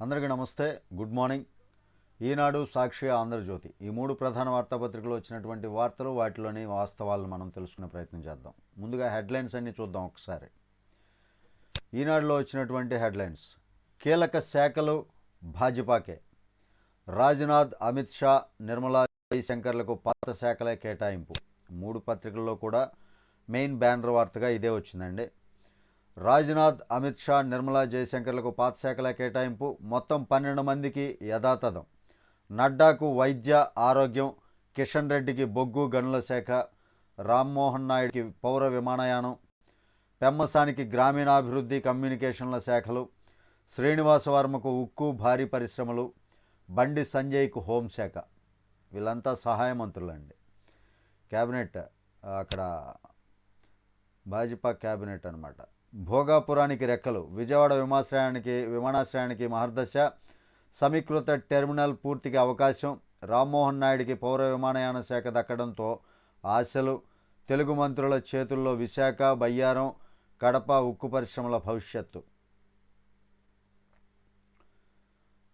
అందరికీ నమస్తే good morning. Eenadu Sakshi Andhra Jyothi. ఈ మూడు ప్రధాన వార్తాపత్రికలు వచ్చినటువంటి వార్తలు వాటిలోని వాస్తవాలను మనం తెలుసుకునే ప్రయత్నం చేద్దాం. ముందుగా హెడ్లైన్స్ అన్ని చూద్దాం ఒకసారి. ఈనాడులో వచ్చినటువంటి హెడ్లైన్స్. కీలక శాఖలు భాజపాకే. రాజ్నాథ్ అమిత్ షా నిర్మలా జయశంకర్లకు పాత శాఖలే కేటాయింపు. మూడు పత్రికల్లో కూడా మెయిన్ బ్యానర్ వార్తగా ఇదే వచ్చిందండి. రాజ్నాథ్ అమిత్ షా నిర్మలా జయశంకర్లకు పాతశాఖల కేటాయింపు మొత్తం పన్నెండు మందికి యథాతథం. నడ్డాకు వైద్య ఆరోగ్యం కిషన్ రెడ్డికి బొగ్గు గనుల శాఖ రామ్మోహన్ నాయుడికి పౌర విమానయానం పెమ్మసానికి గ్రామీణాభివృద్ధి కమ్యూనికేషన్ల శాఖలు శ్రీనివాస వర్మకు ఉక్కు భారీ పరిశ్రమలు బండి సంజయ్కు హోంశాఖ వీళ్ళంతా సహాయ మంత్రులండి క్యాబినెట్ అక్కడ భాజపా క్యాబినెట్ అనమాట భోగాపురానికి రెక్కలు విజయవాడ విమాశ్రయానికి విమానాశ్రయానికి మహర్దశ సమీకృత టెర్మినల్ పూర్తికి అవకాశం రామ్మోహన్ నాయుడికి పౌర విమానయాన శాఖ దక్కడంతో ఆశలు తెలుగు మంత్రుల చేతుల్లో విశాఖ బయ్యారం కడప ఉక్కు పరిశ్రమల భవిష్యత్తు.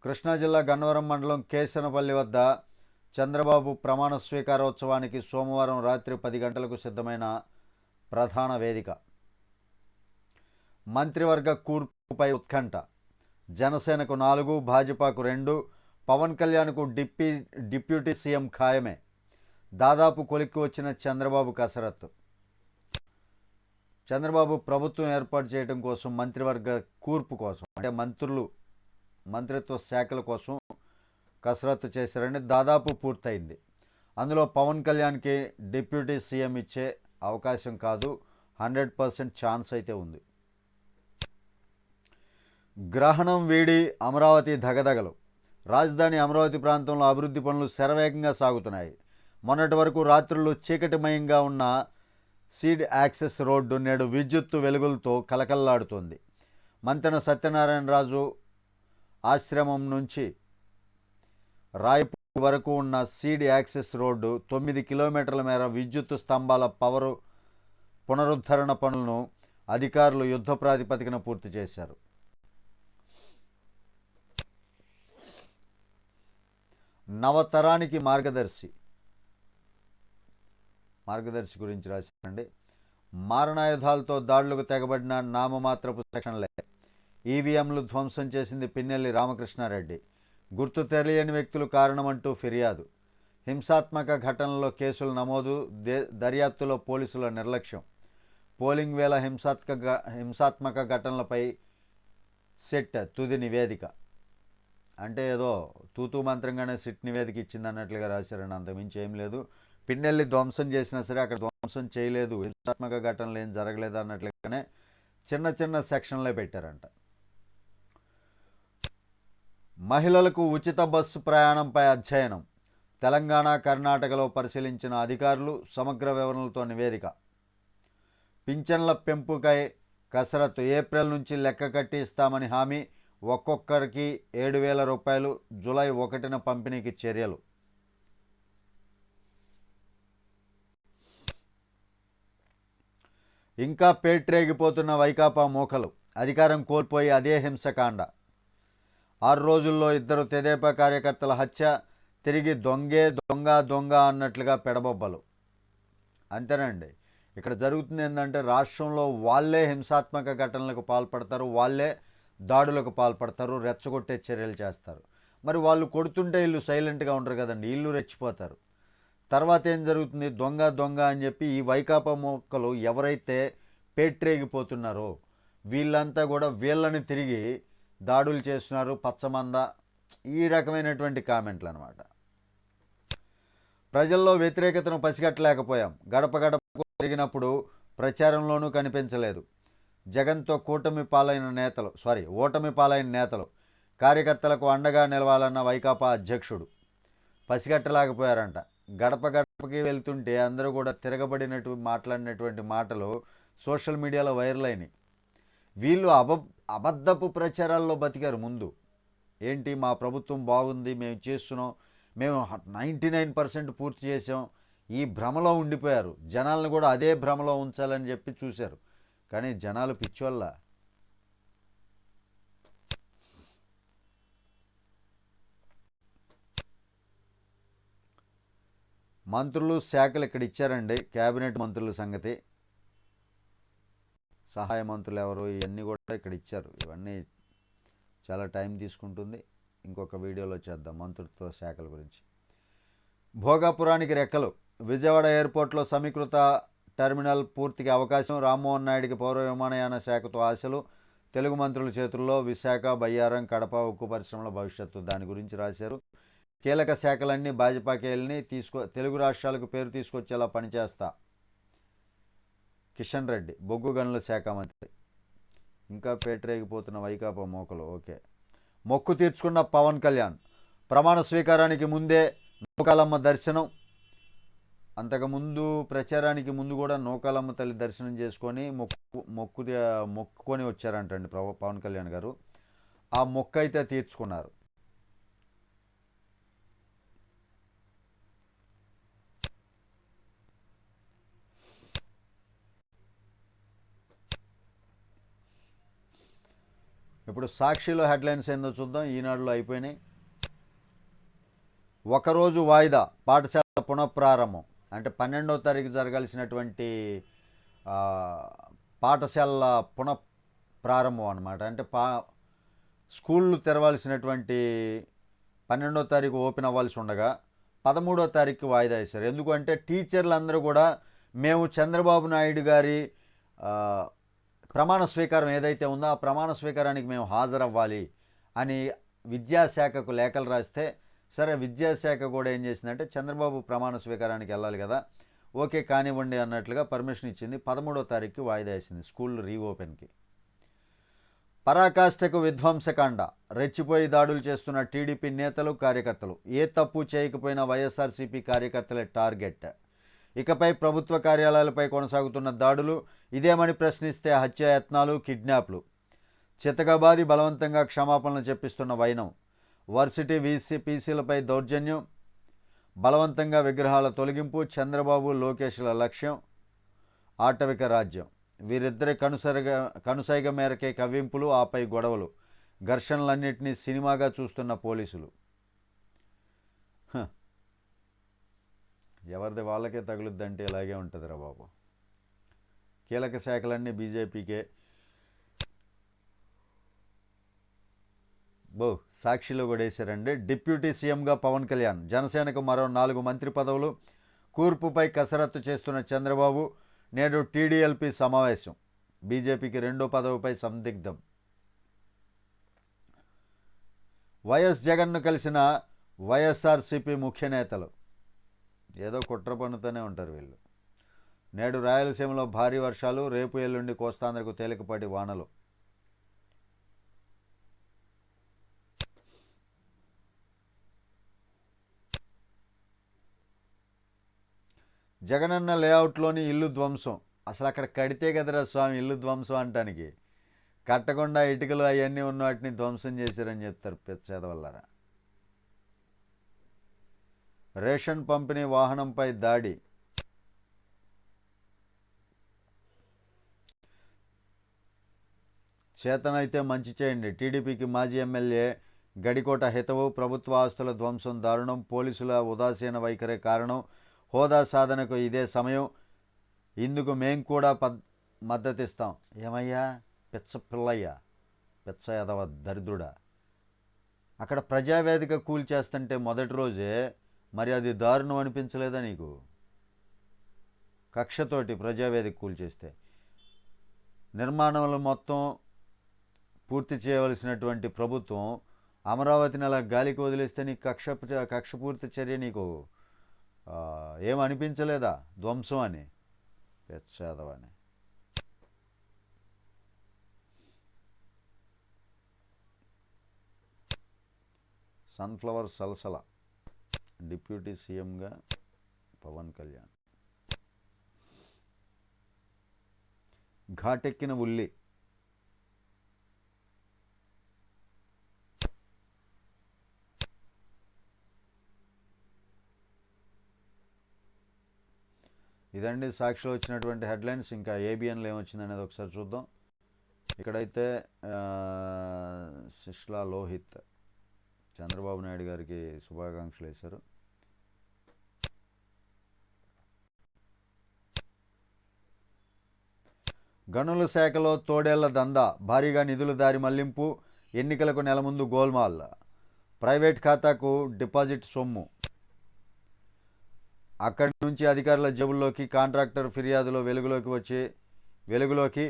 కృష్ణా జిల్లా గన్నవరం మండలం కేసనపల్లి వద్ద చంద్రబాబు ప్రమాణ స్వీకారోత్సవానికి సోమవారం రాత్రి పది గంటలకు సిద్ధమైన ప్రధాన వేదిక. మంత్రివర్గ కూర్పుపై ఉత్కంఠ. జనసేనకు నాలుగు భాజపాకు రెండు పవన్ కళ్యాణ్కు డిప్యూ డిప్యూటీ సీఎం ఖాయమే. దాదాపు కొలిక్కి వచ్చిన చంద్రబాబు కసరత్తు. చంద్రబాబు ప్రభుత్వం ఏర్పాటు చేయడం కోసం మంత్రివర్గ కూర్పు కోసం అంటే మంత్రులు మంత్రిత్వ శాఖల కోసం కసరత్తు చేశారని దాదాపు పూర్తయింది. అందులో పవన్ కళ్యాణ్కి డిప్యూటీ సీఎం ఇచ్చే అవకాశం కాదు హండ్రెడ్ పర్సెంట్ ఛాన్స్ అయితే ఉంది. గ్రహణం వీడి అమరావతి దగదగలు రాజధాని అమరావతి ప్రాంతంలో అభివృద్ధి పనులు శరవేగంగా సాగుతున్నాయి. మొన్నటి వరకు రాత్రులు చీకటిమయంగా ఉన్న సీడ్ యాక్సెస్ రోడ్డు నేడు విద్యుత్తు వెలుగులతో కలకల్లాడుతోంది. మంతెన సత్యనారాయణరాజు ఆశ్రమం నుంచి రాయపూర్ వరకు ఉన్న సీడ్ యాక్సెస్ రోడ్డు తొమ్మిది కిలోమీటర్ల మేర విద్యుత్తు స్తంభాల పవరు పునరుద్ధరణ పనులను అధికారులు యుద్ధ ప్రాతిపదికన పూర్తి చేశారు. నవతరానికి మార్గదర్శి. మార్గదర్శి గురించి రాశారండి. మారణాయుధాలతో దాడులకు తెగబడిన నామమాత్రపు సెక్షన్లే ఈవీఎంలు ధ్వంసం చేసింది పిన్నెల్లి రామకృష్ణారెడ్డి. గుర్తు తెలియని వ్యక్తులు కారణమంటూ ఫిర్యాదు. హింసాత్మక ఘటనలో కేసులు నమోదు దే దర్యాప్తులో పోలీసుల నిర్లక్ష్యం. పోలింగ్ వేళ హింసాత్మక హింసాత్మక ఘటనలపై సెట్ తుది నివేదిక. అంటే ఏదో తూతూ మంత్రంగానే సిట్ నివేదిక ఇచ్చింది అన్నట్లుగా రాశారని అంతమించి ఏం లేదు. పిన్నెల్లి ధ్వంసం చేసినా సరే అక్కడ ధ్వంసం చేయలేదు. హింసాత్మక ఘటనలు ఏం జరగలేదు అన్నట్లుగానే చిన్న చిన్న సెక్షన్లే పెట్టారంట. మహిళలకు ఉచిత బస్సు ప్రయాణంపై అధ్యయనం. తెలంగాణ కర్ణాటకలో పరిశీలించిన అధికారులు సమగ్ర వివరణలతో నివేదిక. పింఛన్ల పెంపుకై కసరత్తు. ఏప్రిల్ నుంచి లెక్క కట్టి ఇస్తామని హామీ. ఒక్కొక్కరికి ఏడు వేల రూపాయలు జూలై ఒకటిన పంపిణీకి చర్యలు. ఇంకా పేట్రేగిపోతున్న వైకాపా మోకలు. అధికారం కోల్పోయి అదే హింసకాండ. ఆరు రోజుల్లో ఇద్దరు తెదేపా కార్యకర్తల హత్య తిరిగి దొంగే దొంగ దొంగ అన్నట్లుగా పెడబొబ్బలు. అంతేనండి ఇక్కడ జరుగుతుంది ఏంటంటే రాష్ట్రంలో వాళ్ళే హింసాత్మక ఘటనలకు పాల్పడతారు వాళ్ళే దాడులకు పాల్పడతారు రెచ్చగొట్టే చర్యలు చేస్తారు. మరి వాళ్ళు కొడుతుంటే వీళ్ళు సైలెంట్గా ఉంటారు కదండి వీళ్ళు రెచ్చిపోతారు. తర్వాత ఏం జరుగుతుంది? దొంగ దొంగ అని చెప్పి ఈ వైకాపా మొక్కలు ఎవరైతే పేట్రేగిపోతున్నారో వీళ్ళంతా కూడా వీళ్ళని తిరిగి దాడులు చేస్తున్నారు పచ్చమంద ఈ రకమైనటువంటి కామెంట్లు అనమాట ప్రజల్లో వ్యతిరేకతను పసిగట్టలేకపోయాం. గడప గడప జరిగినప్పుడు ప్రచారంలోనూ కనిపించలేదు. జగన్తో కూటమి పాలైన నేతలు సారీ ఓటమి పాలైన నేతలు కార్యకర్తలకు అండగా నిలవాలన్న వైకాపా అధ్యక్షుడు పసిగట్టలేకపోయారంట. గడప గడపకి వెళ్తుంటే అందరూ కూడా తిరగబడినట్టు మాట్లాడినటువంటి మాటలు సోషల్ మీడియాలో వైరల్ అయినాయి. వీళ్ళు అబ అబద్ధపు ప్రచారాల్లో బతికారు ముందు. ఏంటి మా ప్రభుత్వం బాగుంది మేము చేస్తున్నాం మేము నైంటీ నైన్ పర్సెంట్ పూర్తి చేసాం ఈ భ్రమలో ఉండిపోయారు. జనాలను కూడా అదే భ్రమలో ఉంచాలని చెప్పి చూశారు. కానీ జనాలు పిచ్చోళ్ళ. మంత్రులు శాఖలు ఇక్కడ ఇచ్చారండి. కేబినెట్ మంత్రుల సంగతి. సహాయ మంత్రులు ఎవరు ఇవన్నీ కూడా ఇక్కడ ఇచ్చారు. ఇవన్నీ చాలా టైం తీసుకుంటుంది. ఇంకొక వీడియోలో చేద్దాం మంత్రిత్వ శాఖల గురించి. భోగాపురానికి రెక్కలు. విజయవాడ ఎయిర్పోర్ట్లో సమీకృత టెర్మినల్ పూర్తికి అవకాశం. రామ్మోహన్ నాయుడికి పౌర విమానయాన శాఖతో ఆశలు. తెలుగు మంత్రుల చేతుల్లో విశాఖ బయ్యారం కడప ఉక్కు పరిశ్రమల భవిష్యత్తు దాని గురించి రాశారు. కీలక శాఖలన్నీ భాజపాకేళ్ళని తీసుకో తెలుగు రాష్ట్రాలకు పేరు తీసుకొచ్చేలా పనిచేస్తా. కిషన్ రెడ్డి బొగ్గు గనుల శాఖ మంత్రి. ఇంకా పేటరేగిపోతున్న వైకాపా మోకలు ఓకే. మొక్కు తీర్చుకున్న పవన్ కళ్యాణ్. ప్రమాణ స్వీకారానికి ముందే నూకాలమ్మ దర్శనం. అంతకుముందు ప్రచారానికి ముందు కూడా నూకాలమ్మ తల్లి దర్శనం చేసుకొని మొక్కు మొక్కు మొక్కుకొని వచ్చారంటండి ప్రభు పవన్ కళ్యాణ్ గారు. ఆ మొక్క అయితే తీర్చుకున్నారు. ఇప్పుడు సాక్షిలో హెడ్లైన్స్ ఏందో చూద్దాం. ఈనాడులో అయిపోయినాయి. ఒకరోజు వాయిదా పాఠశాల పునఃప్రారంభం. అంటే పన్నెండవ తారీఖు జరగాల్సినటువంటి పాఠశాలల పునః ప్రారంభం అనమాట అంటే పా స్కూళ్ళు తెరవాల్సినటువంటి పన్నెండో తారీఖు ఓపెన్ అవ్వాల్సి ఉండగా పదమూడో తారీఖు వాయిదా వేశారు. ఎందుకంటే టీచర్లు అందరూ కూడా మేము చంద్రబాబు నాయుడు గారి ప్రమాణ స్వీకారం ఏదైతే ఉందో ఆ ప్రమాణ స్వీకారానికి మేము హాజరవ్వాలి అని విద్యాశాఖకు లేఖలు రాస్తే సరే విద్యాశాఖ కూడా ఏం చేసిందంటే చంద్రబాబు ప్రమాణ స్వీకారానికి వెళ్ళాలి కదా. ఓకే కానివ్వండి అన్నట్లుగా పర్మిషన్ ఇచ్చింది. పదమూడో తారీఖుకి వాయిదా వేసింది స్కూల్ రీఓపెన్కి. పరాకాష్ఠకు విధ్వంసకాండ. రెచ్చిపోయి దాడులు చేస్తున్న టీడీపీ నేతలు కార్యకర్తలు. ఏ తప్పు చేయకపోయినా వైఎస్ఆర్సీపీ కార్యకర్తలే టార్గెట్. ఇకపై ప్రభుత్వ కార్యాలయాలపై కొనసాగుతున్న దాడులు ఇదేమని ప్రశ్నిస్తే హత్యాయత్నాలు కిడ్నాప్లు. చితకబాది బలవంతంగా క్షమాపణలు చెప్పిస్తున్న వైనం. వర్సిటీ వీసీ పీసీలపై దౌర్జన్యం బలవంతంగా విగ్రహాల తొలగింపు చంద్రబాబు లోకేష్ల లక్ష్యం ఆటవిక రాజ్యం. వీరిద్దరి కనుసరిగ కనుసైగ మేరకే కవ్వింపులు ఆపై గొడవలు. ఘర్షణలన్నింటినీ సినిమాగా చూస్తున్న పోలీసులు. ఎవరిది వాళ్ళకే తగులుద్దంటే ఇలాగే ఉంటుందిరా బాబు. కీలక శాఖలన్నీ బీజేపీకే. బో సాక్షిలో కూడా వేశారండి. డిప్యూటీ సీఎంగా పవన్ కళ్యాణ్. జనసేనకు మరో నాలుగు మంత్రి పదవులు. కూర్పుపై కసరత్తు చేస్తున్న చంద్రబాబు నేడు టీడీఎల్పీ సమావేశం. బీజేపీకి రెండో పదవిపై సందిగ్ధం. వైఎస్ జగన్ను కలిసిన వైఎస్ఆర్సీపీ ముఖ్య నేతలు. ఏదో కుట్ర పన్నుతూనే ఉంటారు వీళ్ళు. నేడు రాయలసీమలో భారీ వర్షాలు రేపు ఎల్లుండి కోస్తాంధ్రకు తేలికపాటి వానలు. జగనన్న లేఅవుట్లోని ఇల్లు ధ్వంసం. అసలు అక్కడ కడితే కదరా స్వామి ఇల్లు ధ్వంసం అంటానికి? కట్టకుండా ఇటుకలు అవన్నీ ఉన్న వాటిని ధ్వంసం చేశారని చెప్తారు పెద్దవల్లరా రేషన్ పంపిణీ వాహనంపై దాడి. చేతనైతే మంచి చేయండి. టీడీపీకి మాజీ ఎమ్మెల్యే గడికోట హితవు ప్రభుత్వ ఆస్తుల ధ్వంసం దారుణం పోలీసుల ఉదాసీన వైఖరే కారణం హోదా సాధనకు ఇదే సమయం. ఇందుకు మేం కూడా పద్ మద్దతిస్తాం. ఏమయ్యా? పిచ్చ పిల్లయ్యా. పిచ్చ ఎదవ దరిద్రుడా. అక్కడ ప్రజావేదిక కూల్చేస్తుంటే మొదటి రోజే మరి అది దారుణం అనిపించలేదా నీకు? కక్షతోటి ప్రజావేదిక కూల్చేస్తే నిర్మాణములు మొత్తం పూర్తి చేయవలసినటువంటి ప్రభుత్వం అమరావతిని అలా గాలికి వదిలేస్తే నీ కక్ష కక్షపూర్తి చర్య నీకు ఏమనిపించలేదా? ఏం అనిపించలేదా ధ్వంసం అని. పెచ్చేదవని. సన్ఫ్లవర్ సలసల. డిప్యూటీ సీఎంగా పవన్ కళ్యాణ్. ఘాటెక్కిన ఉల్లి. ఇదండి సాక్షిలో వచ్చినటువంటి హెడ్లైన్స్. ఇంకా ఏబిఎన్లో ఏమొచ్చింది అనేది ఒకసారి చూద్దాం. ఇక్కడైతే శిష్లా లోహిత్ చంద్రబాబు నాయుడు గారికి శుభాకాంక్షలు వేశారు. గనుల శాఖలో తోడేళ్ళ దందా భారీగా నిధులు దారి మళ్ళింపు ఎన్నికలకు నెల ముందు గోల్మాల్. ప్రైవేట్ ఖాతాకు డిపాజిట్ సొమ్ము. అక్కడి నుంచి అధికారుల జేబుల్లోకి కాంట్రాక్టర్ ఫిర్యాదులో వెలుగులోకి వచ్చి వెలుగులోకి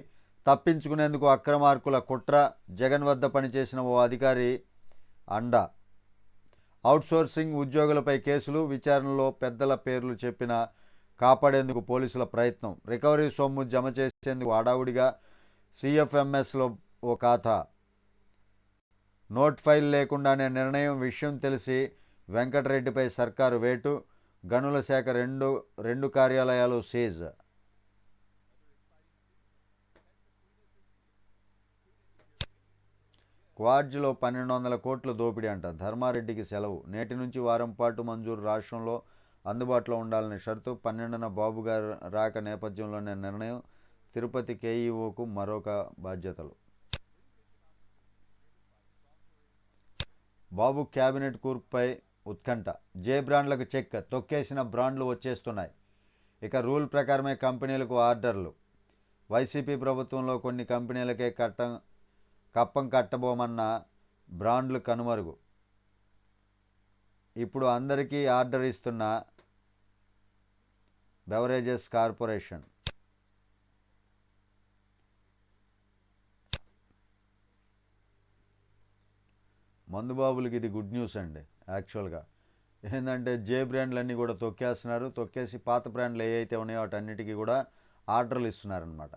తప్పించుకునేందుకు అక్రమార్కుల కుట్ర జగన్ వద్ద పనిచేసిన ఓ అధికారి అండ. అవుట్సోర్సింగ్ ఉద్యోగులపై కేసులు విచారణలో పెద్దల పేర్లు చెప్పిన కాపాడేందుకు పోలీసుల ప్రయత్నం. రికవరీ సొమ్ము జమ చేసేందుకు హడావుడిగా సిఎఫ్ఎంఎస్లో ఓ ఖాతా. నోట్ ఫైల్ లేకుండానే నిర్ణయం విషయం తెలిసి వెంకటరెడ్డిపై సర్కారు వేటు. గనుల శాఖ రెండు రెండు కార్యాలయాలు సీజ్. క్వాడ్జ్లో పన్నెండు వందల కోట్ల దోపిడీ అంట. ధర్మారెడ్డికి సెలవు. నేటి నుంచి వారం పాటు మంజూరు రాష్ట్రంలో అందుబాటులో ఉండాలని షరతు పన్నెండున బాబు గారు రాక నేపథ్యంలోనే నిర్ణయం. తిరుపతి కేఈఓకు మరొక బాధ్యతలు. బాబు క్యాబినెట్ కూర్పుపై ఉత్కంఠ. జే బ్రాండ్లకు చెక్. తొక్కేసిన బ్రాండ్లు వచ్చేస్తున్నాయి. ఇక రూల్ ప్రకారమే కంపెనీలకు ఆర్డర్లు. వైసీపీ ప్రభుత్వంలో కొన్ని కంపెనీలకే కట్ట కప్పం కట్టబోమన్న బ్రాండ్లు కనుమరుగు. ఇప్పుడు అందరికీ ఆర్డర్ ఇస్తున్న బెవరేజెస్ కార్పొరేషన్. మందుబాబులకి ఇది గుడ్ న్యూస్ అండి యాక్చువల్గా. ఏంటంటే జే బ్రాండ్లన్నీ కూడా తొక్కేస్తున్నారు. తొక్కేసి పాత బ్రాండ్లు ఏవైతే ఉన్నాయో వాటన్నిటికీ కూడా ఆర్డర్లు ఇస్తున్నారనమాట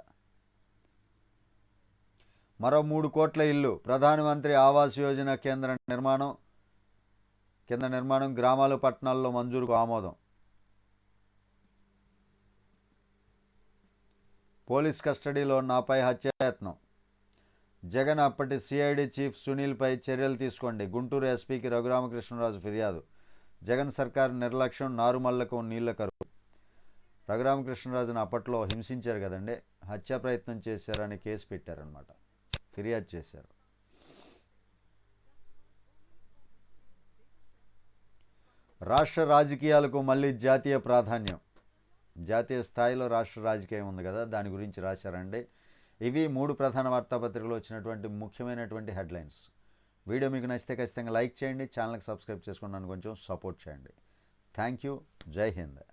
మరో మూడు కోట్ల ఇల్లు ప్రధానమంత్రి ఆవాస్ యోజన కేంద్ర నిర్మాణం కింద నిర్మాణం గ్రామాలు పట్టణాల్లో మంజూరుకు ఆమోదం. పోలీస్ కస్టడీలో నాపై హత్యాయత్నం. జగన్ అప్పటి సిఐడి చీఫ్ సునీల్పై చర్యలు తీసుకోండి. గుంటూరు ఎస్పీకి రఘురామకృష్ణరాజు ఫిర్యాదు. జగన్ సర్కార్ నిర్లక్ష్యం నారుమల్లకు నీళ్ళ కరువు. రఘురామకృష్ణరాజును అప్పట్లో హింసించారు కదండి. హత్యా ప్రయత్నం చేశారని కేసు పెట్టారనమాట ఫిర్యాదు చేశారు. రాష్ట్ర రాజకీయాలకు మళ్ళీ జాతీయ ప్రాధాన్యం. జాతీయ స్థాయిలో రాష్ట్ర రాజకీయం ఉంది కదా దాని గురించి రాశారండి. ఇవి మూడు ప్రధాన వార్తాపత్రికలు వచ్చినటువంటి ముఖ్యమైనటువంటి హెడ్లైన్స్. వీడియో మీకు నచ్చితే ఖచ్చితంగా లైక్ చేయండి ఛానల్కి సబ్స్క్రైబ్ చేసుకుని నన్ను కొంచెం సపోర్ట్ చేయండి. Thank you. జై హింద్.